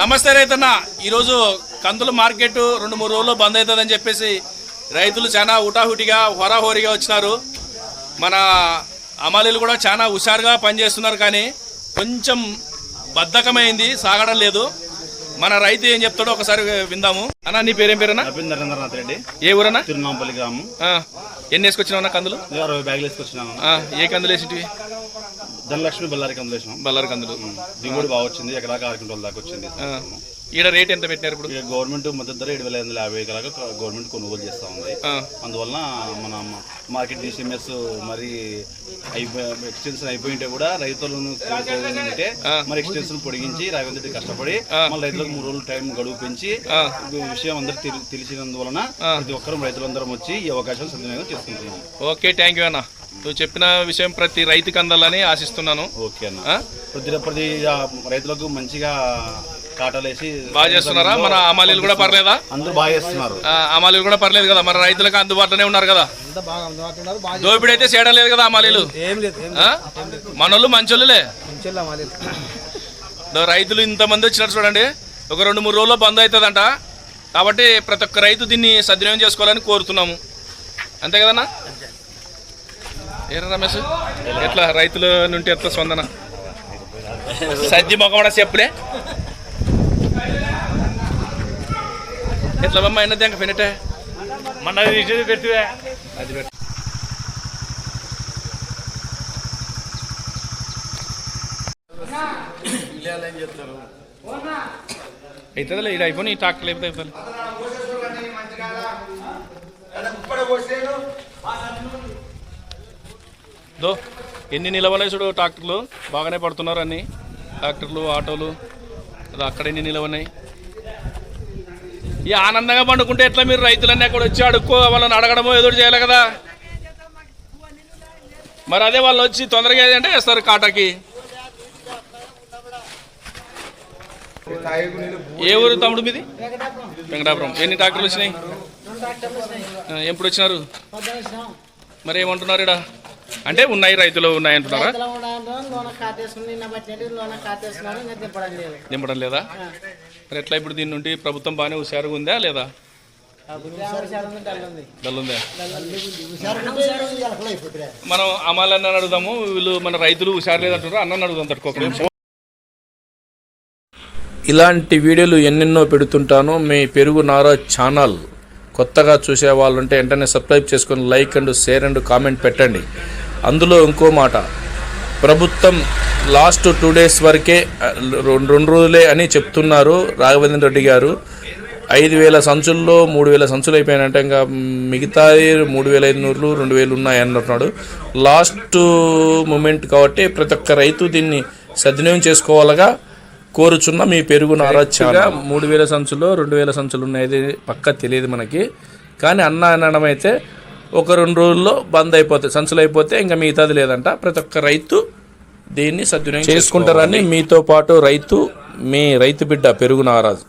నమస్తే రైతన్న. ఈరోజు కందుల మార్కెట్ రెండు మూడు రోజుల్లో బంద్ అవుతుందని చెప్పేసి రైతులు చాలా హుటాహుటిగా హోరాహోరీగా వచ్చినారు. మన అమలీలు కూడా చాలా హుషారుగా పనిచేస్తున్నారు కానీ కొంచెం బద్ధకమైంది సాగడం లేదు. మన రైతు ఏం చెప్తాడో ఒకసారి విందాము. అన్న నీ పేరేం పేరన్నా? పేరు నరేంద్రనాథ్ రెడ్డి. ఏ ఊరన్నా? తిరునాంపల్లి గ్రామం. ఎన్ని వేసుకొచ్చినావు కందులు? అరవై బ్యాగులు వేసుకొచ్చినాను. ఆ, ఏ కందులు వేసింటివి? ధనలక్ష్మి బళ్ళారి కందులు వేసినాం. బల్లారి కందులు. దిగుబడి బాగా వచ్చింది ఎకరా ఆరు క్వింటాల దాకా వచ్చింది. ఈడ రేట్ ఎంత పెట్టినారు ఇప్పుడు? గవర్నమెంట్ మద్దతు ధర ఏడు వేల ఐదు వందల యాభై ఎకరాగా గవర్నమెంట్ కొనుగోలు చేస్తూ ఉంది. ఆ, అందువలన మన మార్కెట్ డిసిఎంఎస్ మరి అయిపోయి ఎక్స్టెన్షన్ అయిపోయింటే కూడా రైతులను కోరుకుంటే మరి ఎక్స్టెన్షన్ పొడిగించి రెడ్డి కష్టపడి మన రైతులకు మూడు రోజులు టైం గడువు పెంచి విషయం అందరికి తెలి- తెలిసినందువలన ప్రతి ఒక్కరూ రైతులందరం వచ్చి ఈ అవకాశం సద్వినియోగం చేసుకుంటున్నాం. ఓకే థ్యాంక్ యూ అన్న. నువ్వు చెప్పిన విషయం ప్రతి రైతుకి అందాలని ఆశిస్తున్నాను. ఓకే అన్న? ప్రతి ప్రతి రైతులకు మంచిగా కాటాలు వేసి బాగా చేస్తున్నారా? మన అమాలీలు కూడా పర్లేదా? అందరూ బాగా చేస్తున్నారు. ఆ, అమాలీలు కూడా పర్లేదు కదా? మన రైతులకు అందుబాటులోనే ఉన్నారు కదా? దోపిడీ అయితే చేయడం లేదు కదా అమాలీలు ఏం లేదు ఏం ఆ? మనోళ్ళు మంచోళ్ళులే. రైతులు ఇంతమంది వచ్చినారు చూడండి. ఒక రెండు మూడు రోజుల్లో బంద్ అవుతుందంట. కాబట్టి ప్రతి ఒక్క రైతు దీన్ని సద్వినియోగం చేసుకోవాలని కోరుతున్నాము. అంతే కదన్నా? ఏరా రమేష్? ఎట్లా? రైతుల నుండి ఎట్లా స్పందన? సద్ది మొగమడ చెప్పులే. ఎట్లా బొమ్మ అయినది ఇంకా ఫినిటే మన పెడితే అది పెట్టు. అవుతుందిలే ఇది అయిపోయి ఈ ట్రాక్టర్ లేకపోతే అయిపోతుంది దో ఎన్ని నిలవలే చూడు ట్రాక్టర్లు. బాగానే పడుతున్నారు అన్ని. ట్రాక్టర్లు ఆటోలు అది అక్కడ ఎన్ని నిలవన్నాయి? ఈ ఆనందంగా పండుకుంటే ఎట్లా మీరు రైతులన్నీ అక్కడ వచ్చి అడుక్కో వాళ్ళని అడగడమో ఒకటి చేయాలి కదా? మరి అదే వాళ్ళు వచ్చి తొందరగా అంటే వేస్తారు కాటాకి. ఏ ఊరు తమ్ముడు మీది? వెంకటాపురం. ఎన్ని ట్రాక్టర్లు వచ్చినాయి? ఎప్పుడు వచ్చినారు? మరి ఏమంటున్నారు ఇక్కడ అంటే ఉన్నాయి రైతులు ఉన్నాయి అంటున్నారా? దింపడం నింపడం లేదా? మరి ఎట్లా ఇప్పుడు దీని నుండి ప్రభుత్వం బాగానే హుషారుగా ఉందా లేదా? మనం అమ్మాలన్న అడుగుదాము వీళ్ళు మన రైతులు హుషారు లేదంటారు అన్న అడుగుదాం తట్టుకోకుండా ఇలాంటి వీడియోలు ఎన్నెన్నో పెడుతుంటాను. మీ పెరుగు నారా ఛానల్ కొత్తగా చూసే వాళ్ళు ఉంటే వెంటనే సబ్స్క్రైబ్ చేసుకొని like and share and comment పెట్టండి. అందులో ఇంకో మాట ప్రభుత్వం లాస్ట్ టూ డేస్ వరకే రెండు రెండు రోజులే అని చెప్తున్నారు రాఘవేంద్ర రెడ్డి గారు. ఐదు వేల సంచుల్లో మూడు వేల సంచులు అయిపోయినట్టే ఇంకా మిగతా మూడు వేల ఐదు నూరులు రెండు వేలు ఉన్నాయి అంటున్నాడు లాస్ట్ మూమెంట్ కాబట్టి ప్రతి ఒక్క రైతు దీన్ని సద్వినియోగం చేసుకోవాలగా కోరుచున్న మీ పెరుగు నారాచ్యగా మూడు వేల సంచులు రెండు వేల సంచులు ఉన్నాయి. పక్క తెలియదు మనకి. కానీ అన్న అనడం అయితే ఒక రెండు రోజుల్లో బంద్ అయిపోతాయి సంచులు అయిపోతే ఇంకా మిగతాది లేదంట. ప్రతి ఒక్క రైతు దీన్ని సద్వినియోగం చేసుకుంటారని మీతో పాటు రైతు మీ రైతు బిడ్డ పెరుగు నారాజు.